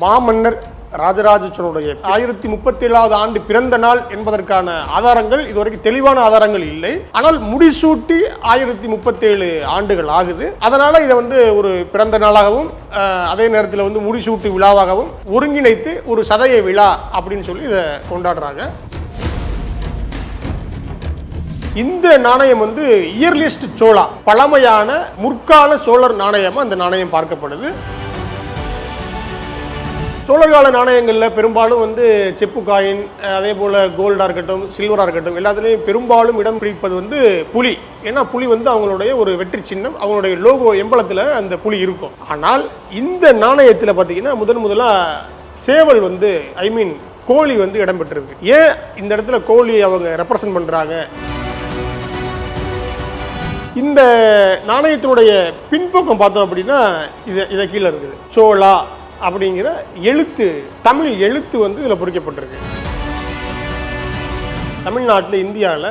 மாமன்னர் ராஜராஜ சோழனுடைய ஆயிரத்தி முப்பத்தி ஏழாவது ஆண்டு பிறந்த நாள் என்பதற்கான ஆதாரங்கள் இதுவரைக்கும் தெளிவான ஆதாரங்கள் இல்லை. ஆனால் முடிசூட்டி ஆயிரத்தி முப்பத்தேழு ஆண்டுகள் ஆகுது. அதனால இதை வந்து ஒரு பிறந்த நாளாகவும் அதே நேரத்தில் வந்து முடிசூட்டு விழாவாகவும் ஒருங்கிணைத்து ஒரு சதய விழா அப்படின்னு சொல்லி இதை கொண்டாடுறாங்க. இந்த நாணயம் வந்து இயர்லிஸ்ட் சோழா பழமையான முற்கால சோழர் நாணயமாக அந்த நாணயம் பார்க்கப்படுது. சோழர் கால நாணயங்களில் பெரும்பாலும் வந்து செப்பு காயின் அதே போல் கோல்டாக இருக்கட்டும் சில்வராக இருக்கட்டும் எல்லாத்துலேயும் பெரும்பாலும் இடம் பிடிப்பது வந்து புலி. ஏன்னா புலி வந்து அவங்களுடைய ஒரு வெற்றி சின்னம் அவங்களுடைய லோகோ எம்பளத்தில் அந்த புலி இருக்கும். ஆனால் இந்த நாணயத்தில் பார்த்தீங்கன்னா முதன் முதலாக சேவல் வந்து ஐ மீன் கோழி வந்து இடம்பெற்றிருக்கு ஏன் இந்த இடத்துல கோழி அவங்க ரெப்ரசன்ட் பண்ணுறாங்க இந்த நாணயத்தினுடைய பின்பக்கம் பார்த்தோம் அப்படின்னா இதை இதை கீழே இருக்குது. சோளா அப்படிங்கிற எழுத்து தமிழ் எழுத்து வந்து இதில் பொறிக்கப்பட்டிருக்கு. தமிழ்நாட்டில் இந்தியாவில்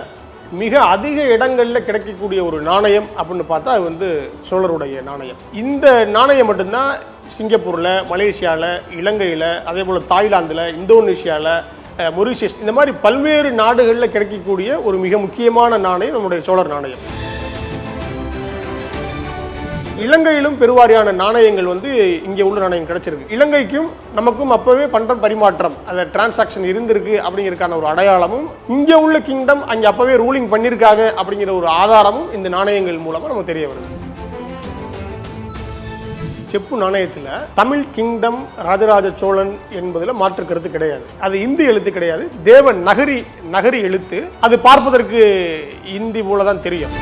மிக அதிக இடங்களில் கிடைக்கக்கூடிய ஒரு நாணயம் அப்படின்னு பார்த்தா அது வந்து சோழருடைய நாணயம். இந்த நாணயம் மட்டும்தான் சிங்கப்பூரில் மலேசியாவில் இலங்கையில் அதே போல் தாய்லாந்தில் இந்தோனேஷியாவில் மொரிஷியஸ் இந்த மாதிரி பல்வேறு நாடுகளில் கிடைக்கக்கூடிய ஒரு மிக முக்கியமான நாணயம் நம்முடைய சோழர் நாணயம். இலங்கையிலும் பெருவாரியான நாணயங்கள் வந்து இங்கே உள்ள நாணயம் கிடைச்சிருக்கு. இலங்கைக்கும் நமக்கும் அப்போவே பண்டம் பரிமாற்றம் அந்த டிரான்சாக்ஷன் இருந்திருக்கு அப்படிங்கிறதுக்கான ஒரு அடையாளமும் இங்கே உள்ள கிங்டம் அங்கே அப்போவே ரூலிங் பண்ணியிருக்காங்க அப்படிங்கிற ஒரு ஆதாரமும் இந்த நாணயங்கள் மூலமாக நமக்கு தெரிய வருது. செப்பு நாணயத்தில் தமிழ் கிங்டம் ராஜராஜ சோழன் என்பதில் மாற்று கருத்து கிடையாது. அது இந்தி எழுத்து கிடையாது. தேவ நகரி நகரி எழுத்து. அது பார்ப்பதற்கு இந்தி போல தான் தெரியும்.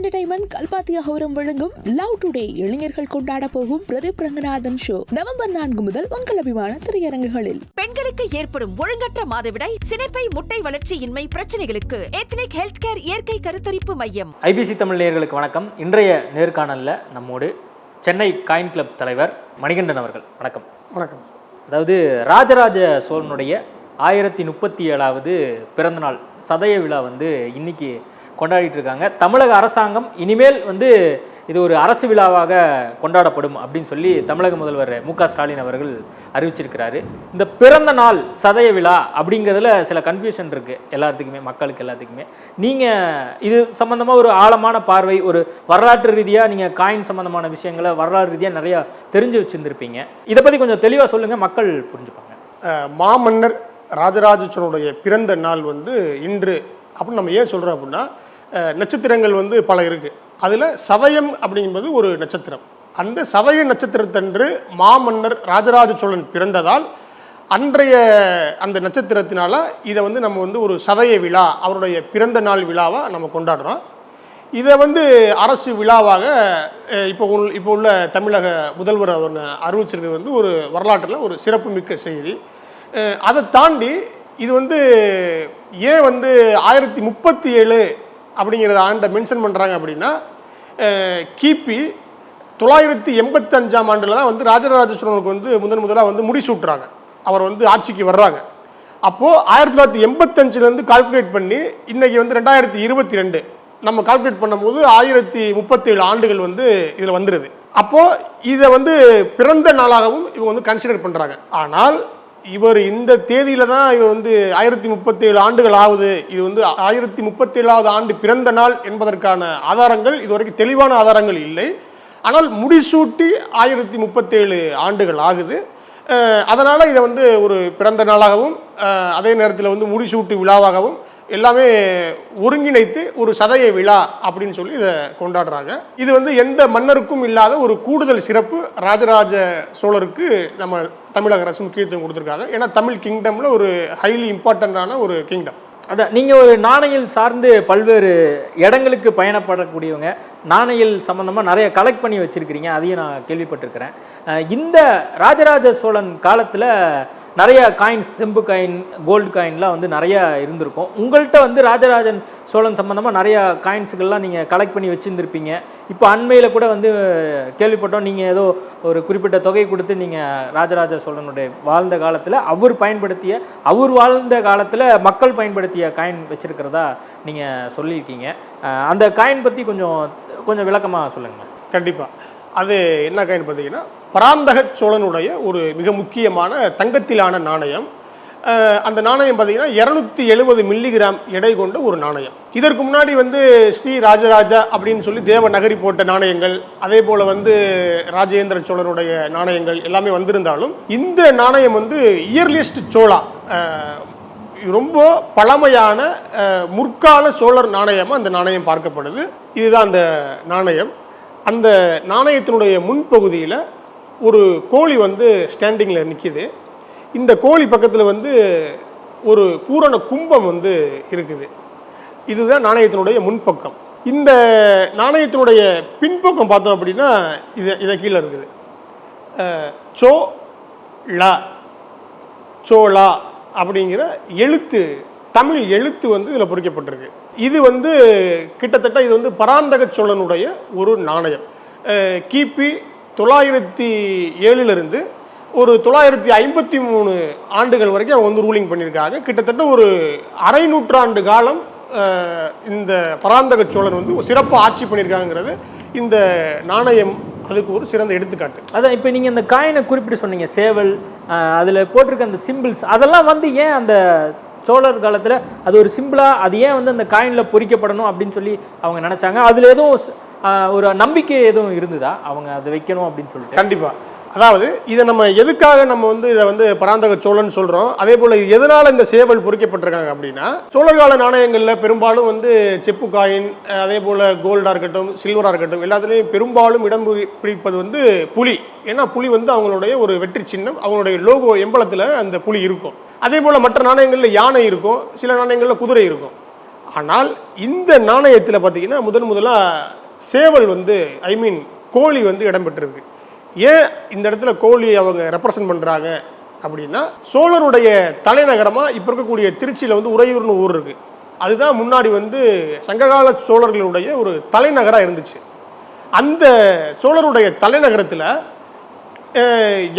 என்டர்டைன்மெண்ட் கல்பாத்தியா ஹோரம் வழங்கும் லவ் டுடே இளைஞர்கள் கொண்டாட போகும் பிரதீப் ரங்கநாதன் ஷோ நவம்பர் நான்கு முதல் உங்கள் அபிமான திரையரங்குகளில். பெண்களுக்கு ஏற்படும் ஒழுங்கற்ற மாதவிடாய் சினைப்பை முட்டை வளர்ச்சியின்மை பிரச்சனைகளுக்கு எத்னிக் ஹெல்த் கேர் இயற்கை கருத்தரிப்பு மையம். ஐபிசி தமிழ் நேயர்களுக்கு வணக்கம். இன்றைய நேர்காணலில் நம்மோடு சென்னை காயின் கிளப் தலைவர் மணிகண்டன் அவர்கள். வணக்கம். வணக்கம் சார். அதாவது ராஜராஜ சோழனுடைய ஆயிரத்தி முப்பத்தி ஏழாவது பிறந்தநாள் சதய விழா வந்து இன்னைக்கு கொண்டாடிட்டு இருக்காங்க தமிழக அரசாங்கம் இனிமேல் வந்து இது ஒரு அரசு விழாவாக கொண்டாடப்படும் அப்படின்னு சொல்லி தமிழக முதல்வர் மு க ஸ்டாலின் அவர்கள் அறிவிச்சிருக்கிறாரு. இந்த பிறந்த நாள் சதய விழா அப்படிங்கிறதுல சில கன்ஃபியூஷன் இருக்குது எல்லாத்துக்குமே மக்களுக்கு எல்லாத்துக்குமே. நீங்கள் இது சம்மந்தமாக ஒரு ஆழமான பார்வை ஒரு வரலாற்று ரீதியாக நீங்கள் காயின் சம்மந்தமான விஷயங்களை வரலாறு ரீதியாக நிறையா தெரிஞ்சு வச்சுருந்துருப்பீங்க. இதை பற்றி கொஞ்சம் தெளிவாக சொல்லுங்கள் மக்கள் புரிஞ்சுப்பாங்க. மாமன்னர் ராஜராஜ சோழனுடைய பிறந்த நாள் வந்து இன்று. அப்படின்னு நம்ம ஏன் சொல்கிறோம் அப்படின்னா நட்சத்திரங்கள் வந்து பல இருக்குது அதில் சதயம் அப்படிங்கும்போது ஒரு நட்சத்திரம். அந்த சதய நட்சத்திரத்தன்று மாமன்னர் ராஜராஜ சோழன் பிறந்ததால் அன்றைய அந்த நட்சத்திரத்தினால இதை வந்து நம்ம வந்து ஒரு சதய விழா அவருடைய பிறந்த நாள் விழாவாக நம்ம கொண்டாடுறோம். இதை வந்து அரசு விழாவாக இப்போ உள் இப்போ உள்ள தமிழக முதல்வர் அவர் அறிவிச்சிருக்கிறது வந்து ஒரு வரலாற்றில் ஒரு சிறப்புமிக்க செய்தி. அதை தாண்டி இது வந்து ஏன் வந்து ஆயிரத்தி முப்பத்தி ஏழு அப்படிங்கிறத ஆண்டை மென்ஷன் பண்ணுறாங்க அப்படின்னா கிபி தொள்ளாயிரத்தி எண்பத்தஞ்சாம் ஆண்டில் தான் வந்து ராஜராஜ சோழனுக்கு வந்து முதன் முதலாக வந்து முடிசூட்டுறாங்க அவர் வந்து ஆட்சிக்கு வர்றாங்க. அப்போது ஆயிரத்தி தொள்ளாயிரத்தி எண்பத்தஞ்சிலேருந்து கால்குலேட் பண்ணி இன்றைக்கி வந்து ரெண்டாயிரத்தி இருபத்தி ரெண்டு நம்ம கால்குலேட் பண்ணும்போது ஆயிரத்தி முப்பத்தேழு ஆண்டுகள் வந்து இதில் வந்துடுது அப்போது இதை வந்து பிறந்த நாளாகவும் இவங்க வந்து கன்சிடர் பண்ணுறாங்க ஆனால் இவர் இந்த தேதியில தான் இவர் வந்து ஆயிரத்தி முப்பத்தேழு ஆண்டுகள் ஆகுது. இது வந்து ஆயிரத்தி முப்பத்தேழாவது ஆண்டு பிறந்த நாள் என்பதற்கான ஆதாரங்கள் இதுவரைக்கும் தெளிவான ஆதாரங்கள் இல்லை. ஆனால் முடிசூட்டி ஆயிரத்தி முப்பத்தேழு ஆண்டுகள் ஆகுது. அதனால் இதை வந்து ஒரு பிறந்த நாளாகவும் அதே நேரத்தில் வந்து முடிசூட்டு விழாவாகவும் எல்லாமே ஒருங்கிணைத்து ஒரு சதய விழா அப்படின்னு சொல்லி இதை கொண்டாடுறாங்க. இது வந்து எந்த மன்னருக்கும் இல்லாத ஒரு கூடுதல் சிறப்பு ராஜராஜ சோழருக்கு நம்ம தமிழக அரசு முக்கியத்துவம் கொடுத்துருக்காங்க. ஏன்னா தமிழ் கிங்டமில் ஒரு ஹைலி இம்பார்ட்டண்ட்டான ஒரு கிங்டம் அதான் நீங்கள் ஒரு நாணயில் சார்ந்து பல்வேறு இடங்களுக்கு பயணப்படக்கூடியவங்க நாணயில் சம்மந்தமாக நிறைய கலெக்ட் பண்ணி வச்சுருக்கிறீங்க அதையும் நான் கேள்விப்பட்டிருக்கிறேன். இந்த ராஜராஜ சோழன் காலத்தில் நிறைய காயின்ஸ் செம்பு காயின் கோல்டு காயின்லாம் வந்து நிறைய இருந்திருக்கும். உங்கள்கிட்ட வந்து ராஜராஜன் சோழன் சம்மந்தமாக நிறைய காயின்ஸுகள்லாம் நீங்கள் கலெக்ட் பண்ணி வச்சுருந்துருப்பீங்க. இப்போ அண்மையில் கூட வந்து கேள்விப்பட்டோம் நீங்கள் ஏதோ ஒரு குறிப்பிட்ட தொகை கொடுத்து நீங்கள் ராஜராஜ சோழனுடைய வாழ்ந்த காலத்தில் அவர் பயன்படுத்திய அவர் வாழ்ந்த காலத்தில் மக்கள் பயன்படுத்திய காயின் வச்சுருக்கிறதா நீங்கள் சொல்லியிருக்கீங்க. அந்த காயின் பற்றி கொஞ்சம் கொஞ்சம் விளக்கமாக சொல்லுங்கள் கண்டிப்பாக அது என்ன காயின் பார்த்தீங்கன்னா பராந்தக சோழனுடைய ஒரு மிக முக்கியமான தங்கத்திலான நாணயம். அந்த நாணயம் பார்த்தீங்கன்னா இரநூத்தி எழுபது மில்லிகிராம் எடை கொண்ட ஒரு நாணயம். இதற்கு முன்னாடி வந்து ஸ்ரீ ராஜராஜா அப்படின்னு சொல்லி தேவ நகரி போட்ட நாணயங்கள் அதே போல் வந்து ராஜேந்திர சோழனுடைய நாணயங்கள் எல்லாமே வந்திருந்தாலும் இந்த நாணயம் வந்து இயர்லிஸ்ட் சோழா ரொம்ப பழமையான முற்கால சோழர் நாணயமாக அந்த நாணயம் பார்க்கப்படுது. இதுதான் அந்த நாணயம். அந்த நாணயத்தினுடைய முன்பகுதியில் ஒரு கோழி வந்து ஸ்டாண்டிங்கில் நிற்கிது இந்த கோழி பக்கத்தில் வந்து ஒரு பூரண கும்பம் வந்து இருக்குது. இதுதான் நாணயத்தினுடைய முன்பக்கம். இந்த நாணயத்தினுடைய பின்பக்கம் பார்த்தோம் அப்படின்னா இது இதை கீழே இருக்குது. அஹ், சோ லா அப்படிங்கிற எழுத்து தமிழ் எழுத்து வந்து இதில் பொறிக்கப்பட்டிருக்கு. இது வந்து கிட்டத்தட்ட இது வந்து பராந்தக சோழனுடைய ஒரு நாணயம். கிபி தொள்ளாயிரத்தி ஏழிலிருந்து ஒரு தொள்ளாயிரத்தி ஐம்பத்தி மூணு ஆண்டுகள் வரைக்கும் அவங்க வந்து ரூலிங் பண்ணியிருக்காங்க. கிட்டத்தட்ட ஒரு அரை நூற்றாண்டு காலம் இந்த பராந்தக சோழன் வந்து ஒரு சிறப்பாக ஆட்சி பண்ணியிருக்காங்கிறது இந்த நாணயம் அதுக்கு ஒரு சிறந்த எடுத்துக்காட்டு. அதான் இப்போ நீங்கள் இந்த காயினை குறிப்பிட்டு சொன்னீங்க சேவல் அதில் போட்டிருக்க அந்த சிம்பிள்ஸ் அதெல்லாம் வந்து ஏன் அந்த சோழர் காலத்தில் அது ஒரு சிம்பிளாக அது ஏன் வந்து அந்த காயினில் பொறிக்கப்படணும் அப்படின்னு சொல்லி அவங்க நினச்சாங்க. அதில் எதுவும் ஒரு நம்பிக்கை எதுவும் இருந்ததா? அவங்க அதை வைக்கணும் அப்படின்னு சொல்லிட்டு. கண்டிப்பாக அதாவது இதை நம்ம எதுக்காக நம்ம வந்து இதை வந்து பராந்தக சோழன் சொல்றோம்? அதே போல எதனால் எதனால இந்த சேவல் பொறிக்கப்பட்டிருக்காங்க அப்படின்னா சோழர்கால நாணயங்களில் பெரும்பாலும் வந்து செப்பு காயின் அதே போல கோல்டா இருக்கட்டும் சில்வரா இருக்கட்டும் எல்லாத்துலேயும் பெரும்பாலும் இடம் பிடிப்பது வந்து புலி. ஏன்னா புலி வந்து அவங்களுடைய ஒரு வெற்றி சின்னம் அவங்களுடைய லோகோ எம்பளத்தில் அந்த புலி இருக்கும். அதே போல மற்ற நாணயங்களில் யானை இருக்கும் சில நாணயங்களில் குதிரை இருக்கும். ஆனால் இந்த நாணயத்தில் பார்த்தீங்கன்னா முதன் முதலாக சேவல் வந்து ஐ மீன் கோழி வந்து இடம்பெற்றிருக்கு ஏன் இந்த இடத்துல கோழியை அவங்க ரெப்ரசன்ட் பண்ணுறாங்க அப்படின்னா சோழருடைய தலைநகரமாக இப்போ இருக்கக்கூடிய திருச்சியில் வந்து உறையூர்னு ஊர் இருக்குது அதுதான் முன்னாடி வந்து சங்ககால சோழர்களுடைய ஒரு தலைநகராக இருந்துச்சு. அந்த சோழருடைய தலைநகரத்தில்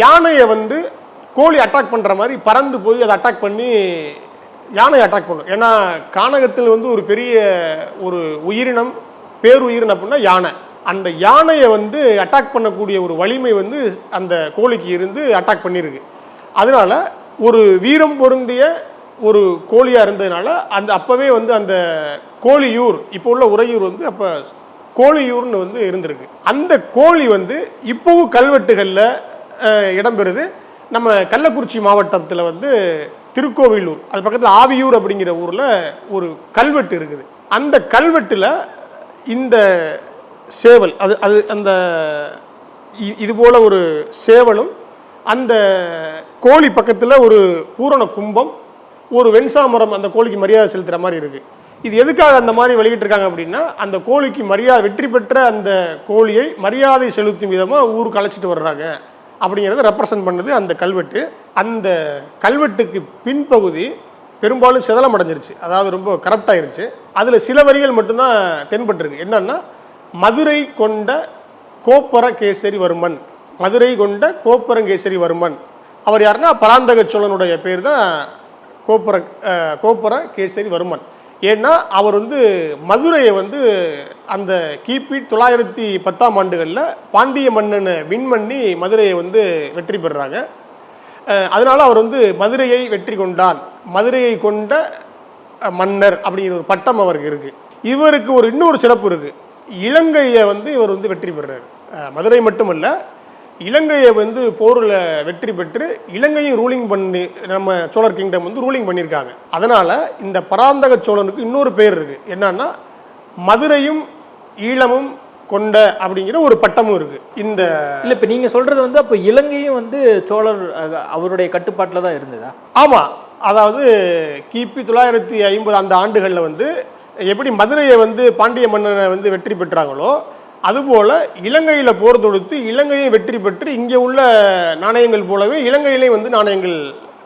யானையை வந்து கோழி அட்டாக் பண்ணுற மாதிரி பறந்து போய் அதை அட்டாக் பண்ணி யானையை அட்டாக் பண்ணும். ஏன்னா கானகத்தில் வந்து ஒரு பெரிய ஒரு உயிரினம் பேருயிரின் அப்படின்னா யானை. அந்த யானையை வந்து அட்டாக் பண்ணக்கூடிய ஒரு வலிமை வந்து அந்த கோழிக்கு இருந்து அட்டாக் பண்ணியிருக்கு அதனால ஒரு வீரம் பொருந்திய ஒரு கோழியாக இருந்ததுனால அந்த அப்போவே வந்து அந்த கோழியூர் இப்போ உள்ள உறையூர் வந்து அப்போ கோழியூர்னு வந்து இருந்திருக்கு. அந்த கோழி வந்து இப்போவும் கல்வெட்டுகளில் இடம்பெறுது. நம்ம கள்ளக்குறிச்சி மாவட்டத்தில் வந்து திருக்கோவிலூர் அது பக்கத்தில் ஆவியூர் அப்படிங்கிற ஊரில் ஒரு கல்வெட்டு இருக்குது. அந்த கல்வெட்டில் இந்த சேவல் அது அது அந்த இது போல் ஒரு சேவலும் அந்த கோழி பக்கத்தில் ஒரு பூரண கும்பம் ஒரு வெண்சாமரம் அந்த கோழிக்கு மரியாதை செலுத்துகிற மாதிரி இருக்குது இது எதுக்காக அந்த மாதிரி வெளியிட்டிருக்காங்க அப்படின்னா அந்த கோழிக்கு மரியாதை வெற்றி பெற்ற அந்த கோழியை மரியாதை செலுத்தும் விதமாக ஊருக்கு அழைச்சிட்டு வர்றாங்க அப்படிங்கிறத ரெப்ரசன்ட் பண்ணுது அந்த கல்வெட்டு. அந்த கல்வெட்டுக்கு பின்பகுதி பெரும்பாலும் சிதலம் அடைஞ்சிருச்சு. அதாவது ரொம்ப கரப்டாயிருச்சு அதில் சில வரிகள் மட்டும்தான் தென்பட்டிருக்கு. என்னன்னா மதுரை கொண்ட கோப்பர கேசரிவர்மன் மதுரை கொண்ட கோப்பரங்கேசரி வர்மன் அவர் யாருன்னா பராந்தக சோழனுடைய பேர் தான் கோப்பர அஹ், கோப்பர கேசரி வர்மன் ஏன்னா அவர் வந்து மதுரையை வந்து அந்த கிபி தொள்ளாயிரத்தி பத்தாம் ஆண்டுகளில் பாண்டிய மன்னனை வின் பண்ணி மதுரையை வந்து வெற்றி பெறுறாங்க. அதனால் அவர் வந்து மதுரையை வெற்றி கொண்டான். மதுரையை கொண்ட மன்னர் அப்படிங்கிற ஒரு பட்டம் அவருக்கு இருக்குது இவருக்கு ஒரு இன்னொரு சிறப்பு இருக்குது இலங்கையை வந்து இவர் வந்து வெற்றி பெறுறாரு அஹ், மதுரை மட்டுமல்ல இலங்கையை வந்து போரில் வெற்றி பெற்று இலங்கையும் ரூலிங் பண்ணி நம்ம சோழர் கிங்டம் வந்து ரூலிங் பண்ணியிருக்காங்க. அதனால இந்த பராந்தக சோழனுக்கு இன்னொரு பேர் இருக்கு. என்னன்னா மதுரையும் ஈழமும் கொண்ட அப்படிங்கிற ஒரு பட்டமும் இருக்கு. இந்த இல்லை இப்போ நீங்கள் சொல்கிறது வந்து அப்போ இலங்கையும் வந்து சோழர் அவருடைய கட்டுப்பாட்டில் தான் இருந்ததா? ஆமாம் அதாவது கிபி தொள்ளாயிரத்தி ஐம்பது அந்த ஆண்டுகளில் வந்து எப்படி மதுரையை வந்து பாண்டிய மன்னனை வந்து வெற்றி பெற்றாங்களோ அதுபோல் இலங்கையில் போர் தொடுத்து இலங்கையை வெற்றி பெற்று இங்கே உள்ள நாணயங்கள் போலவே இலங்கையிலேயே வந்து நாணயங்கள்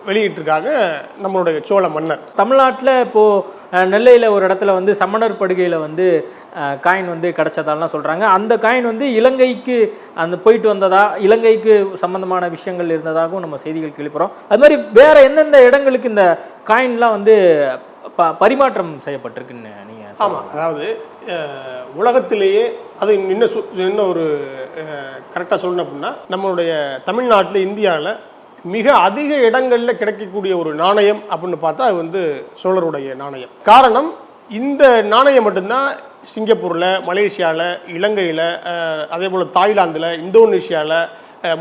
வெளியிட்டிருக்காங்க நம்மளுடைய சோழ மன்னர். தமிழ்நாட்டில் இப்போது நெல்லையில் ஒரு இடத்துல வந்து சமணர் படுகையில் வந்து காயின் வந்து கிடச்சதாலாம் சொல்கிறாங்க அந்த காயின் வந்து இலங்கைக்கு அந்த போயிட்டு வந்ததா இலங்கைக்கு சம்மந்தமான விஷயங்கள் இருந்ததாகவும் நம்ம செய்திகள் கேள்விப்படுறோம் அது மாதிரி வேறு எந்தெந்த இடங்களுக்கு இந்த காயின்லாம் வந்து ப பரிமாற்றம் செய்யப்பட்டிருக்குன்னு நீங்கள் ஆமாம் அதாவது உலகத்திலேயே அது இன்னும் சு இன்னும் ஒரு கரெக்டாக சொல்லணும் அப்படின்னா நம்மளுடைய தமிழ்நாட்டில் இந்தியாவில் மிக அதிக இடங்களில் கிடைக்கக்கூடிய ஒரு நாணயம் அப்படின்னு பார்த்தா அது வந்து சோழருடைய நாணயம். காரணம் இந்த நாணயம் மட்டும்தான் சிங்கப்பூரில் மலேசியாவில் இலங்கையில் அதே போல் தாய்லாந்தில் இந்தோனேஷியாவில்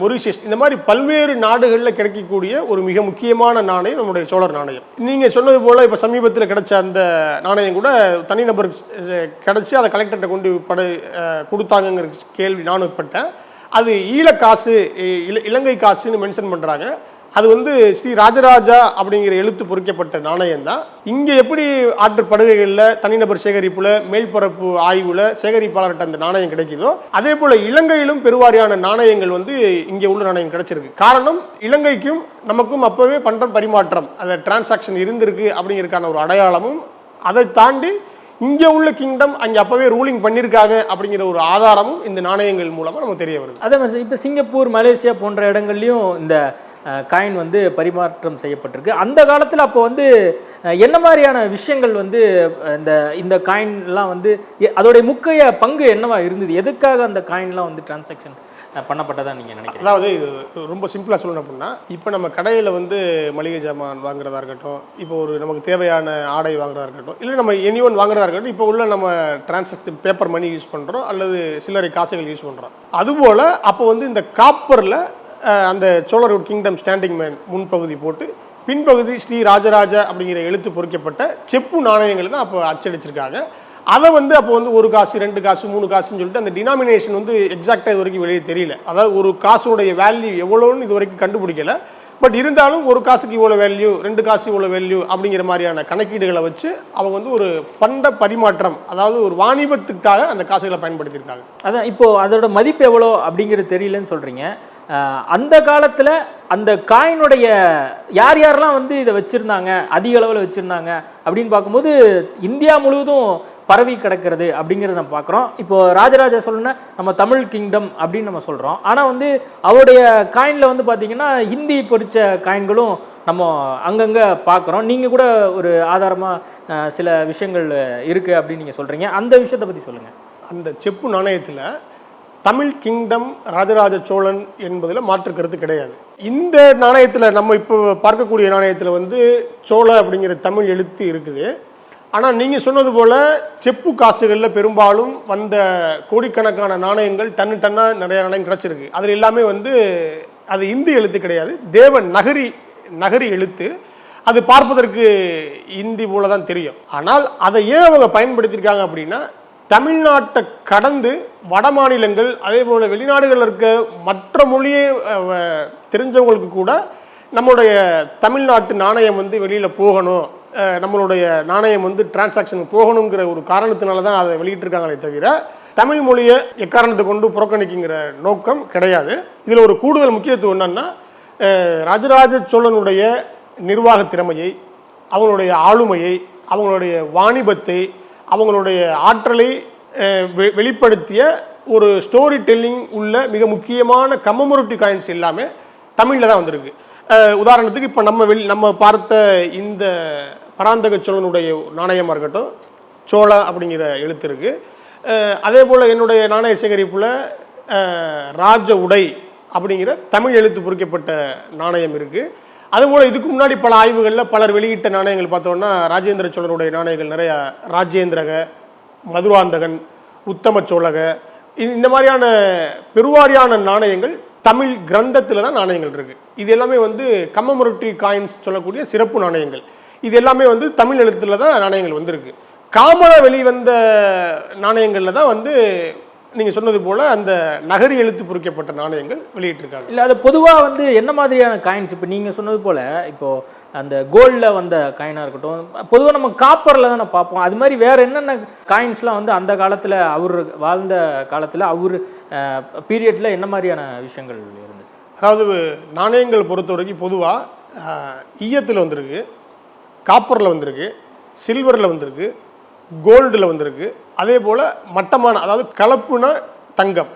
மொரிஷியஸ். இந்த மாதிரி பல்வேறு நாடுகளில் கிடைக்கக்கூடிய ஒரு மிக முக்கியமான நாணயம் நம்முடைய சோழர் நாணயம். நீங்கள் சொன்னது போல் இப்போ சமீபத்தில் கிடைச்ச அந்த நாணயம் கூட தனிநபருக்கு கிடச்சி அதை கலெக்டர்கிட்ட கொண்டு பட கொடுத்தாங்கங்கிற கேள்வி நானும் பட்டேன் அது ஈழ காசு இல இலங்கை காசுன்னு மென்ஷன் பண்ணுறாங்க அது வந்து ஸ்ரீ ராஜராஜா அப்படிங்கிற எழுத்து பொறிக்கப்பட்ட நாணயம் தான் இங்கே எப்படி ஆற்று படுகைகளில் தனிநபர் சேகரிப்பில் மேல்பரப்பு ஆய்வில் சேகரிப்பாளர்கிட்ட அந்த நாணயம் கிடைக்குதோ அதே போல் இலங்கையிலும் பெருவாரியான நாணயங்கள் வந்து இங்கே உள்ள நாணயம் கிடைச்சிருக்கு. காரணம் இலங்கைக்கும் நமக்கும் அப்போவே பண்டம் பரிமாற்றம் அந்த டிரான்சாக்ஷன் இருந்திருக்கு அப்படிங்கிறதுக்கான ஒரு அடையாளமும் அதை தாண்டி இங்கே உள்ள கிங்டம் அங்கே அப்போவே ரூலிங் பண்ணியிருக்காங்க அப்படிங்கிற ஒரு ஆதாரமும் இந்த நாணயங்கள் மூலமாக நமக்கு தெரிய வருது. அதே மாதிரி இப்போ சிங்கப்பூர் மலேசியா போன்ற இடங்கள்லையும் இந்த காயின் வந்து பரிமாற்றம் செய்யப்பட்டிருக்கு. அந்த காலத்தில் அப்போ வந்து என்ன மாதிரியான விஷயங்கள் வந்து இந்த இந்த காயின்லாம் வந்து எ- அதோடைய முக்கிய பங்கு என்னவா இருந்தது? எதுக்காக அந்த காயின்லாம் வந்து டிரான்சாக்ஷன் பண்ணப்பட்டதாக நீங்கள் நினைக்கிறீங்க? அதாவது இது ரொம்ப சிம்பிளாக சொல்லணும் அப்படின்னா இப்போ நம்ம கடையில் வந்து மளிகை சாமான் வாங்குறதா இருக்கட்டும் இப்போ ஒரு நமக்கு தேவையான ஆடை வாங்குறதா இருக்கட்டும் இல்லை நம்ம எனி ஒன் வாங்குறதா இருக்கட்டும் இப்போ உள்ள நம்ம டிரான்சாக்ஷன் பேப்பர் மணி யூஸ் பண்ணுறோம் அல்லது சில்லறை காசுகள் யூஸ் பண்ணுறோம் அதுபோல் அப்போ வந்து இந்த காப்பரில் அந்த சோழர் கிங்டம் ஸ்டாண்டிங் மேன் முன்பகுதி போட்டு பின்பகுதி ஸ்ரீ ராஜராஜ அப்படிங்கிற எழுத்து பொறிக்கப்பட்ட செப்பு நாணயங்கள் தான் அப்போ அச்சடிச்சிருக்காங்க. அதை வந்து அப்போ வந்து ஒரு காசு ரெண்டு காசு மூணு காசுன்னு சொல்லிட்டு அந்த டினாமினேஷன் வந்து எக்ஸாக்டாக இது வரைக்கும் வெளியே தெரியல. அதாவது ஒரு காசுடைய வேல்யூ எவ்வளோன்னு இது வரைக்கும் கண்டுபிடிக்கல. பட் இருந்தாலும் ஒரு காசுக்கு இவ்வளோ வேல்யூ ரெண்டு காசு இவ்வளோ வேல்யூ அப்படிங்கிற மாதிரியான கணக்கீடுகளை வச்சு அவங்க வந்து ஒரு பண்ட பரிமாற்றம் அதாவது ஒரு வாணிபத்துக்காக அந்த காசுகளை பயன்படுத்தியிருக்காங்க. அதான் இப்போது அதோட மதிப்பு எவ்வளோ அப்படிங்கிறது தெரியலன்னு சொல்கிறீங்க அந்த காலத்தில் அந்த காயினுடைய யார் யாரெல்லாம் வந்து இதை வச்சுருந்தாங்க அதிக அளவில் வச்சுருந்தாங்க அப்படின்னு பார்க்கும்போது இந்தியா முழுவதும் பரவி கிடக்கிறது அப்படிங்கிறத நம்ம பார்க்குறோம். இப்போ ராஜராஜ சொல்லுன்னா நம்ம தமிழ் கிங்டம் அப்படின்னு நம்ம சொல்கிறோம் ஆனால் வந்து அவருடைய காயினில் வந்து பார்த்தீங்கன்னா ஹிந்தி பொறிச்ச காயின்களும் நம்ம அங்கங்கே பார்க்குறோம். நீங்கள் கூட ஒரு ஆதாரமாக சில விஷயங்கள் இருக்குது அப்படின்னு நீங்கள் சொல்கிறீங்க அந்த விஷயத்தை பற்றி சொல்லுங்கள் அந்த செப்பு நாணயத்தில் தமிழ் கிங்டம் ராஜராஜ சோழன் என்பதில் மாற்று கருத்து கிடையாது. இந்த நாணயத்தில் நம்ம இப்போ பார்க்கக்கூடிய நாணயத்தில் வந்து சோழ அப்படிங்கிற தமிழ் எழுத்து இருக்குது. ஆனால் நீங்கள் சொன்னது போல் செப்பு காசுகளில் பெரும்பாலும் வந்த கோடிக்கணக்கான நாணயங்கள் டன்னு டன்னாக நிறைய நாணயம் கிடச்சிருக்கு. அதில் எல்லாமே வந்து அது இந்தி எழுத்து கிடையாது. தேவ நகரி நகரி எழுத்து. அது பார்ப்பதற்கு இந்தி போல தான் தெரியும். ஆனால் அதை ஏன் அவங்க பயன்படுத்தியிருக்காங்க அப்படின்னா தமிழ்நாட்டை கடந்து வட மாநிலங்கள் அதே போல் வெளிநாடுகளில் இருக்க மற்ற மொழியை தெரிஞ்சவங்களுக்கு கூட நம்மளுடைய தமிழ்நாட்டு நாணயம் வந்து வெளியில் போகணும். நம்மளுடைய நாணயம் வந்து டிரான்சாக்ஷனுக்கு போகணுங்கிற ஒரு காரணத்தினால தான் அதை வெளியிட்டிருக்காங்களே தவிர தமிழ் மொழியை எக்காரணத்தை கொண்டு புறக்கணிக்குங்கிற நோக்கம் கிடையாது. இதில் ஒரு கூடுதல் முக்கியத்துவம் என்னன்னா ராஜராஜ சோழனுடைய நிர்வாக திறமையை அவங்களுடைய ஆளுமையை அவங்களுடைய வாணிபத்தை அவங்களுடைய ஆற்றலை வெ- வெளிப்படுத்திய ஒரு ஸ்டோரி டெல்லிங் உள்ள மிக முக்கியமான கம்மமொரட்டி காயின்ஸ் எல்லாமே தமிழில் தான் வந்திருக்கு. உதாரணத்துக்கு இப்போ நம்ம வெளி நம்ம பார்த்த இந்த பராந்தக சோழனுடைய நாணயமாக இருக்கட்டும் சோழா அப்படிங்கிற எழுத்து இருக்குது அதே போல் என்னுடைய நாணய சேகரிப்பில் ராஜ உடை அப்படிங்கிற தமிழ் எழுத்து பொறிக்கப்பட்ட நாணயம் இருக்குது அதுபோல் இதுக்கு முன்னாடி பல ஆய்வுகளில் பலர் வெளியிட்ட நாணயங்கள் பார்த்தோம்னா ராஜேந்திர சோழனுடைய நாணயங்கள் நிறைய ராஜேந்திரக மதுராந்தகன் உத்தம சோழக இது- இந்த மாதிரியான பெருவாரியான நாணயங்கள் தமிழ் கிரந்தத்தில் தான் நாணயங்கள் இருக்குது இது எல்லாமே வந்து கம்மமுரட்டி காயின்ஸ் சொல்லக்கூடிய சிறப்பு நாணயங்கள். இது எல்லாமே வந்து தமிழ் எழுத்துல தான் நாணயங்கள் வந்திருக்கு. காமரா வெளிவந்த நாணயங்களில் தான் வந்து நீங்கள் சொன்னது போல் அந்த நகரி எழுத்து பொறிக்கப்பட்ட நாணயங்கள் வெளியிட்டிருக்காங்க. இல்லை அது பொதுவாக வந்து என்ன மாதிரியான காயின்ஸ் இப்போ நீங்கள் சொன்னது போல் இப்போது அந்த கோல்டில் வந்த காயினாக இருக்கட்டும் பொதுவாக நம்ம காப்பரில் தானே பார்ப்போம். அது மாதிரி வேறு என்னென்ன காயின்ஸ்லாம் வந்து அந்த காலத்தில் அவர் வாழ்ந்த காலத்தில் அவர் பீரியடில் என்ன மாதிரியான விஷயங்கள் இருந்தது? அதாவது நாணயங்கள் பொறுத்த வரைக்கும் பொதுவாக ஈயத்தில் வந்திருக்கு காப்பரில் வந்திருக்கு சில்வரில் வந்திருக்கு கோல்டில் வந்திருக்கு. அதே போல் மட்டமான அதாவது கலப்புன தங்கம்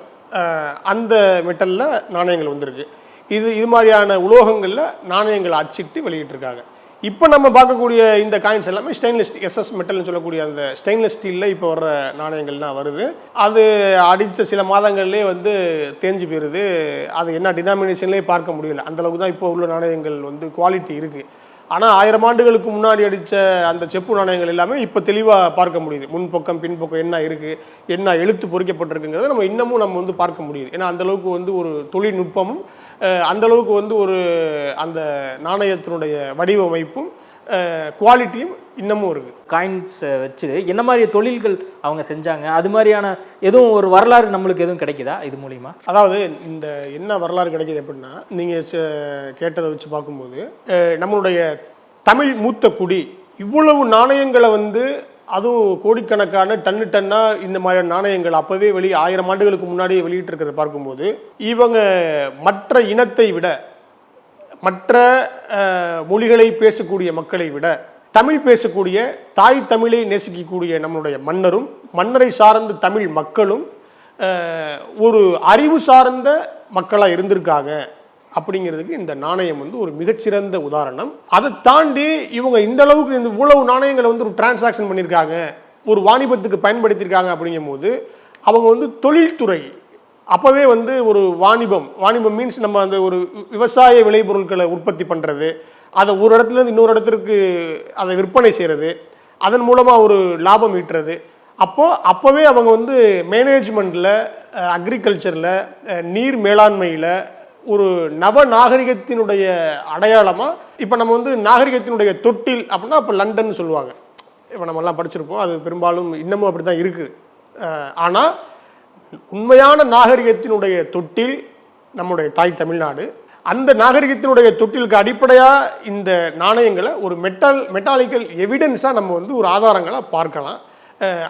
அந்த மெட்டலில் நாணயங்கள் வந்திருக்கு. இது இது மாதிரியான உலோகங்களில் நாணயங்களை அச்சிட்டு வெளியிட்டிருக்காங்க. இப்போ நம்ம பார்க்கக்கூடிய இந்த காயின்ஸ் எல்லாமே ஸ்டெயின்லெஸ் எஸ்எஸ் மெட்டல்னு சொல்லக்கூடிய அந்த ஸ்டெயின்லெஸ் ஸ்டீலில் இப்போ வர்ற நாணயங்கள்லாம் வருது. அது அடித்த சில மாதங்கள்லேயே வந்து தேஞ்சு போயிடுது அது என்ன டினாமினேஷன்லேயே பார்க்க முடியல. அந்தளவுக்கு தான் இப்போ உள்ள நாணயங்கள் வந்து குவாலிட்டி இருக்குது ஆனால் ஆயிரம் ஆண்டுகளுக்கு முன்னாடி அடித்த அந்த செப்பு நாணயங்கள் எல்லாமே இப்போ தெளிவாக பார்க்க முடியுது. முன்பக்கம் பின்பக்கம் என்ன இருக்குது என்ன எழுத்து பொறிக்கப்பட்டிருக்குங்கிறத நம்ம இன்னமும் நம்ம வந்து பார்க்க முடியுது. ஏன்னா அந்தளவுக்கு வந்து ஒரு தொழில்நுட்பமும் அந்தளவுக்கு அந்த அளவுக்கு வந்து ஒரு அந்த நாணயத்தினுடைய வடிவமைப்பும் குவாலிட்டியும் இன்னமும் இருக்குது காயின்ஸை வச்சு என்ன மாதிரி தொழில்கள் அவங்க செஞ்சாங்க? அது மாதிரியான எதுவும் ஒரு வரலாறு நம்மளுக்கு எதுவும் கிடைக்குதா இது மூலியமா? அதாவது இந்த என்ன வரலாறு கிடைக்குது அப்படின்னா நீங்கள் கேட்டதை வச்சு பார்க்கும்போது நம்மளுடைய தமிழ் மூத்த குடி இவ்வளவு நாணயங்களை வந்து அதுவும் கோடிக்கணக்கான டன்னு டன்னா இந்த மாதிரியான நாணயங்கள் அப்போவே வெளியே ஆயிரம் ஆண்டுகளுக்கு முன்னாடியே வெளியிட்டிருக்கிறத பார்க்கும்போது இவங்க மற்ற இனத்தை விட மற்ற மொழிகளை பேசக்கூடிய மக்களை விட தமிழ் பேசக்கூடிய தாய் தமிழை நேசிக்கக்கூடிய நம்மளுடைய மன்னரும் மன்னரை சார்ந்த தமிழ் மக்களும் ஒரு அறிவு சார்ந்த மக்களாக இருந்திருக்காங்க. அப்படிங்கிறதுக்கு இந்த நாணயம் வந்து ஒரு மிகச்சிறந்த உதாரணம். அதை தாண்டி இவங்க இந்த அளவுக்கு இந்த இவ்வளவு நாணயங்களை வந்து ஒரு டிரான்சாக்ஷன் பண்ணியிருக்காங்க ஒரு வாணிபத்துக்கு பயன்படுத்தியிருக்காங்க அப்படிங்கும்போது அவங்க வந்து தொழில்துறை அப்போவே வந்து ஒரு வாணிபம் வாணிபம் மீன்ஸ் நம்ம அந்த ஒரு விவசாய விளைபொருட்களை உற்பத்தி பண்ணுறது அதை ஒரு இடத்துலேருந்து இன்னொரு இடத்திற்கு அதை விற்பனை செய்கிறது அதன் மூலமாக ஒரு லாபம் ஈட்டுறது. அப்போது அப்போவே அவங்க வந்து மேனேஜ்மெண்ட்டில் அக்ரிகல்ச்சரில் நீர் மேலாண்மையில் ஒரு நவ நாகரிகத்தினுடைய அடையாளமாக இப்போ நம்ம வந்து நாகரிகத்தினுடைய தொட்டில் அப்படின்னா இப்போ லண்டன் சொல்லுவாங்க. இப்போ நம்மலாம் படிச்சிருப்போம் அது பெரும்பாலும் இன்னமும் அப்படி தான் இருக்குது ஆனால் உண்மையான நாகரிகத்தினுடைய தொட்டில் நம்முடைய தாய் தமிழ்நாடு. அந்த நாகரிகத்தினுடைய தொட்டிலுக்கு அடிப்படையாக இந்த நாணயங்களை ஒரு மெட்டல் மெட்டாலிக்கல் எவிடன்ஸாக நம்ம வந்து ஒரு ஆதாரங்களாக பார்க்கலாம்.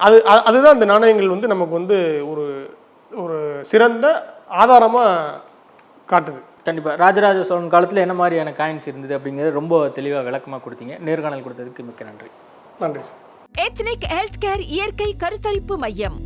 அது அதுதான் இந்த நாணயங்கள் வந்து நமக்கு வந்து ஒரு ஒரு சிறந்த ஆதாரமாக காட்டுது. கண்டிப்பாக ராஜராஜ சோழன் காலத்தில் என்ன மாதிரியான காயின்ஸ் இருந்தது அப்படிங்கிறது ரொம்ப தெளிவாக விளக்கமாக கொடுத்தீங்க. நேர்காணல் கொடுத்ததுக்கு மிக்க நன்றி. நன்றி சார். எத்னிக் ஹெல்த் கேர் இயற்கை கருத்தரிப்பு மையம்.